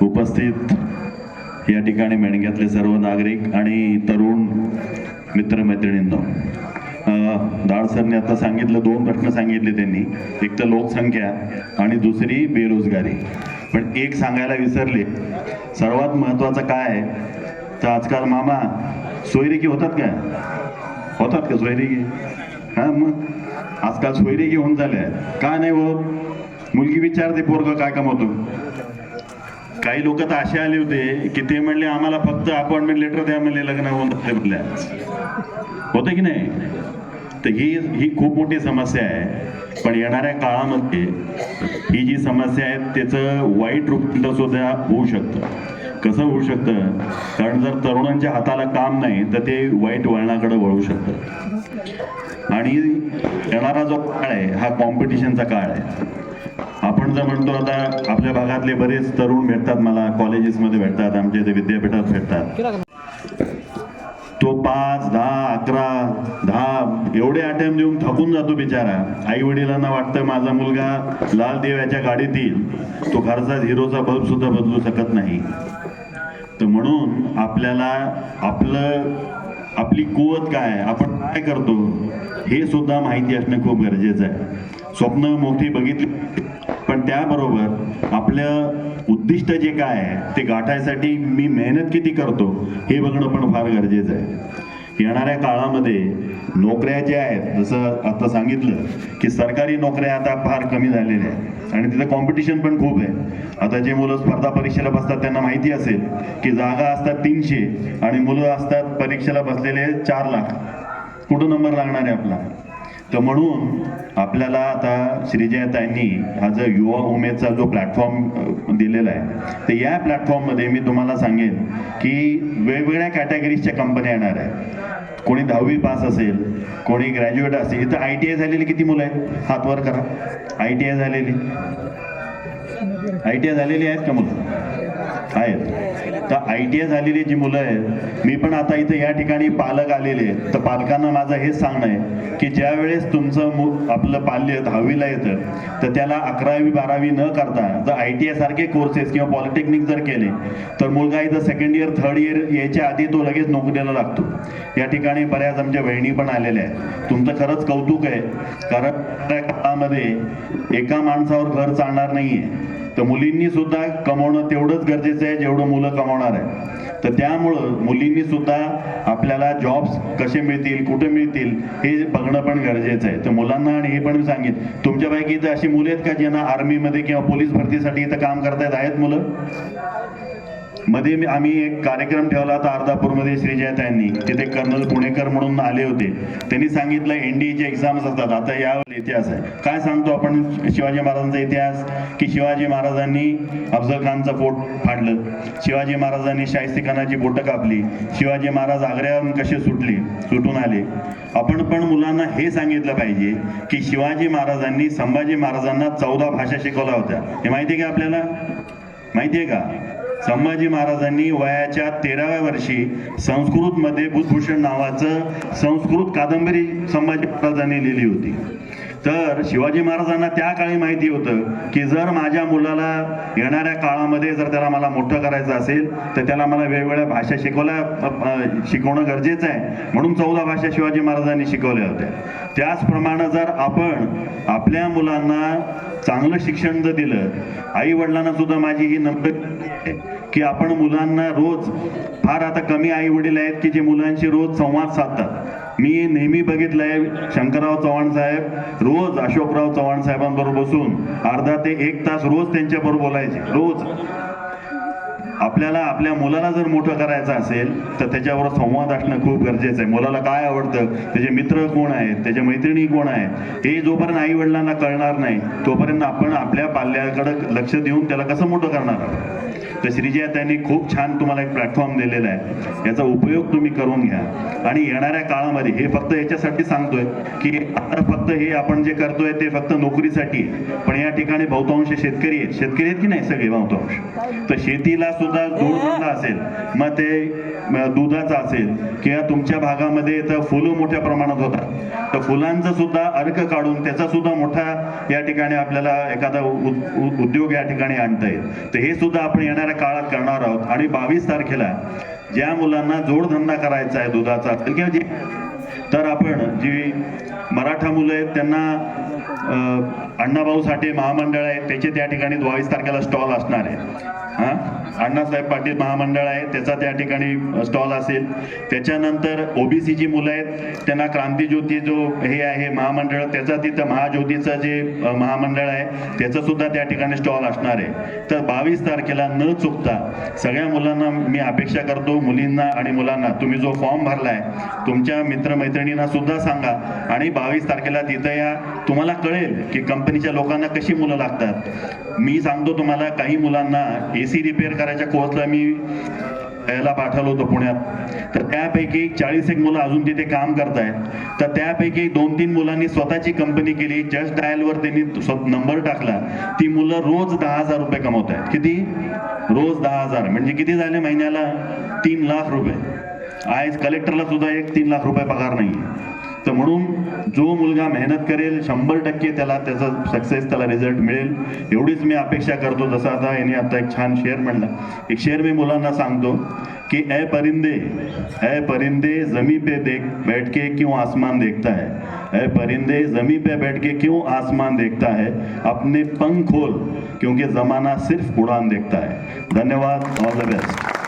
उपस्थित या ठिकाणी मेणग्यातले सर्व नागरिक आणि तरुण मित्रमैत्रिणींनो अं, दाड सरने आता सांगितलं दोन प्रश्न सांगितले त्यांनी. एक तर लोकसंख्या आणि दुसरी बेरोजगारी. पण एक सांगायला विसरले. सर्वात महत्त्वाचं काय आहे? तर आजकाल मामा सोयरिकी होतात का? होतात का सोयरिकी? हा मग? आजकाल सोयरिकी होऊन झाल्या. का नाही हो मुलगी विचारते पोरग काय कमवतो? काही लोक तर असे आले होते की ते म्हणले आम्हाला फक्त अपॉइंटमेंट लेटर द्या म्हणले लग्न होऊन जाते म्हणल्या होतं की नाही? तर ही ही खूप मोठी समस्या आहे. पण येणाऱ्या काळामध्ये ही जी समस्या आहे त्याचं वाईट रूप सुद्धा होऊ शकतं. कसं होऊ शकतं? कारण जर तरुणांच्या हाताला काम नाही तर ते वाईट वळणाकडे वळू शकतं आणि येणारा जो काळ आहे हा कॉम्पिटिशनचा काळ आहे. आपण जर म्हणतो आता आपल्या भागातले बरेच तरुण भेटतात मला कॉलेजेसमध्ये भेटतात आमच्या इथे विद्यापीठात भेटतात. तो पाच दहा अकरा दहा एवढे अटेम्प्ट देऊन थकून जातो बिचारा. आई वडिलांना वाटतं माझा मुलगा लाल देवाच्या गाडीत येईल. तो घरचा हिरोचा बल्ब सुद्धा बदलू शकत नाही. तर म्हणून आपल्याला आपलं आपली कुवत काय? आपण काय करतो? हे सुद्धा माहिती असणं खूप गरजेचं आहे. स्वप्न मोठी बघितली. पण त्याबरोबर आपलं उद्दिष्ट जे काय आहे ते गाठायसाठी मी मेहनत किती करतो हे बघणं पण फार गरजेचं आहे. येणाऱ्या काळामध्ये नोकऱ्या ज्या आहेत जसं आता सांगितलं की सरकारी नोकऱ्या आता फार कमी झालेल्या आहेत. आणि तिथं कॉम्पिटिशन पण खूप आहे. आता जे मुलं स्पर्धा परीक्षेला बसतात त्यांना माहिती असेल की जागा असतात तीनशे आणि मुलं असतात परीक्षेला बसलेले चार लाख. कुठं नंबर लागणार आहे आपला? तर म्हणून आपल्याला आता श्रीजयताईंनी हा जो युवा उमेदचा जो प्लॅटफॉर्म दिलेला आहे तर या प्लॅटफॉर्ममध्ये मी तुम्हाला सांगेन की वेगवेगळ्या कॅटेगरीजच्या कंपन्या येणार आहेत. कोणी दहावी पास असेल कोणी ग्रॅज्युएट असेल इथं आय टी आय झालेली किती मुलं आहेत? हातवर करा. आय टी आय झालेली. आय टी आय झालेली आहेत का मुलं? आहेत. तर आय टी आय झालेली जी मुलं आहेत मी पण आता इथं या ठिकाणी पालक आलेले आहेत. तर पालकांना माझं हेच सांगणं आहे की ज्या वेळेस तुमचं मु आपलं पाल्य दहावीला येतं तर त्याला अकरावी बारावी न करता जर आय टी आय सारखे कोर्सेस किंवा पॉलिटेक्निक जर केले तर मुलगा इथं सेकंड इयर थर्ड इयर यायच्या आधी तो लगेच नोकरीला लागतो. या ठिकाणी बऱ्याच आमच्या बहिणी पण आलेल्या आहेत. तुमचं खरंच कौतुक आहे कारण त्या काळामध्ये एका माणसावर घर चालणार नाहीये. तर मुलींनी सुद्धा कमवणं तेवढंच गरजेचं आहे जेवढं मुलं कमावणार आहे. तर त्यामुळं मुलींनी सुद्धा आपल्याला जॉब्स कसे मिळतील कुठे मिळतील हे बघणं पण गरजेचं आहे. तर मुलांना आणि हे पण मी सांगेन तुमच्यापैकी इथं अशी मुलं आहेत का ज्यांना आर्मीमध्ये किंवा पोलीस भरतीसाठी इथं काम करतायत? आहेत मुलं? मध्ये आम्ही एक कार्यक्रम ठेवला होता अर्धापूरमध्ये श्रीजयताईंनी तिथे कर्नल पुणेकर म्हणून आले होते. त्यांनी सांगितलं एनडीएचे एक्झाम्स असतात. आता यावर इतिहास आहे. काय सांगतो आपण? शिवाजी महाराजांचा इतिहास की शिवाजी महाराजांनी अफजल खानचं पोट फाडलं. शिवाजी महाराजांनी शाहिस्ती खानाची बोटं कापली. शिवाजी महाराज आग्र्यावरून कसे सुटले? सुटून आले. आपण पण मुलांना हे सांगितलं पाहिजे की शिवाजी महाराजांनी संभाजी महाराजांना चौदा भाषा शिकवल्या होत्या. हे माहिती आहे का आपल्याला? माहिती आहे का? संभाजी महाराजांनी वयाच्या तेराव्या वर्षी संस्कृतमध्ये बुधभूषण नावाचं संस्कृत कादंबरी संभाजी महाराजांनी लिहिली होती. तर शिवाजी महाराजांना त्या काळी माहिती होतं की जर माझ्या मुलाला येणाऱ्या काळामध्ये जर त्याला मला मोठं करायचं असेल तर त्याला मला वेगवेगळ्या भाषा शिकवल्या शिकवणं गरजेचं आहे. म्हणून चौदा भाषा शिवाजी महाराजांनी शिकवल्या होत्या. त्याचप्रमाणे जर आपण आपल्या मुलांना चांगलं शिक्षण जर दिलं आई वडिलांना सुद्धा माझी ही नम्र की आपण मुलांना रोज फार आता कमी आई वडील आहेत की जे मुलांशी रोज संवाद साधतात. मी नेहमी बघितलं आहे शंकरराव चव्हाण साहेब रोज अशोकराव चव्हाण साहेबांबरोबर बसून अर्धा ते एक तास रोज त्यांच्याबरोबर बोलायचे रोज. आपल्याला आपल्या मुलाला जर मोठं करायचं असेल तर त्याच्यावर संवाद असणं खूप गरजेचं आहे. मुलाला काय आवडतं? त्याचे मित्र कोण आहेत? त्याच्या मैत्रिणी कोण आहेत? हे जोपर्यंत आई वडिलांना कळणार नाही तोपर्यंत आपण आपल्या पाल्याकडं लक्ष देऊन त्याला कसं मोठं करणार आहोत? तर श्रीजया त्यांनी खूप छान तुम्हाला एक प्लॅटफॉर्म दिलेला आहे. याचा उपयोग तुम्ही करून घ्या. आणि येणाऱ्या काळामध्ये हे फक्त याच्यासाठी सांगतोय की आता फक्त हे आपण जे करतोय ते फक्त नोकरीसाठी आहे. पण या ठिकाणी बहुतांश शेतकरी आहेत. शेतकरी आहेत की नाही सगळे बहुतांश? तर शेतीला सुद्धा जोडधंदा असेल मग ते दुधाचा असेल किंवा तुमच्या भागामध्ये तर फुलं मोठ्या प्रमाणात होतात. तर फुलांचं सुद्धा अर्क काढून त्याचा सुद्धा मोठा या ठिकाणी आपल्याला एखादा उ- उद्योग या ठिकाणी आणता येईल. तर हे सुद्धा आपण येणाऱ्या काळात करणार आहोत. आणि बावीस तारखेला ज्या मुलांना जोडधंदा करायचा आहे दुधाचा असेल किंवा जे तर आपण जी मुलं आहेत त्यांना अण्णाभाऊ साठे महामंडळ आहे त्याचे त्या ठिकाणी बावीस तारखेला स्टॉल असणार आहे. हां? अण्णासाहेब पाटील महामंडळ आहे त्याचा त्या ठिकाणी स्टॉल असेल. त्याच्यानंतर ओबीसीची मुलं आहेत त्यांना क्रांतीज्योती जो हे आहे महामंडळ त्याचा तिथं महाज्योतीचं जे महामंडळ आहे त्याचं सुद्धा त्या ठिकाणी स्टॉल असणार आहे. तर बावीस तारखेला न चुकता सगळ्या मुलांना मी अपेक्षा करतो मुलींना आणि मुलांना. तुम्ही जो फॉर्म आहे तुमच्या मित्रमैत्रिणींना सुद्धा सांगा. आणि बावीस तारखेला तिथं या तुम्हाला कळेल की कंपनीच्या लोकांना कशी मुलं लागतात. मी सांगतो तुम्हाला काही मुलांना ए सी रिपेअर करायच्या कोर्सला मी याला पाठवलं होतं पुण्यात. तर त्यापैकी चाळीस एक मुलं अजून तिथे काम करतायत. तर त्यापैकी दोन तीन मुलांनी स्वतःची कंपनी केली. जस्ट डायलवर त्यांनी नंबर टाकला. ती मुलं रोज दहा हजार रुपये कमवत आहेत किती? रोज दहा हजार. म्हणजे किती झाले महिन्याला? तीन लाख रुपये. आज कलेक्टरला सुद्धा एक तीन लाख रुपये पगार नाही तर म्हणून जो मुलगा मेहनत करेल, शंभर टक्के त्याला त्याचा सक्सेस त्याला रिझल्ट मिळेल, एवढीच मी अपेक्षा करतो. जसं आता यांनी आता एक छान शेअर म्हणला. एक शेअर मी मुलांना सांगतो कि ए परिंदे ए परिंदे जमी पे देख बैठ के क्यों आसमान देखता है? ए परिंदे जमी पे बैठ के क्यों आसमान देखता है? अपने पंख खोल, क्योंकि जमाना सिर्फ़ उड़ान देखता है. धन्यवाद ऑल द बेस्ट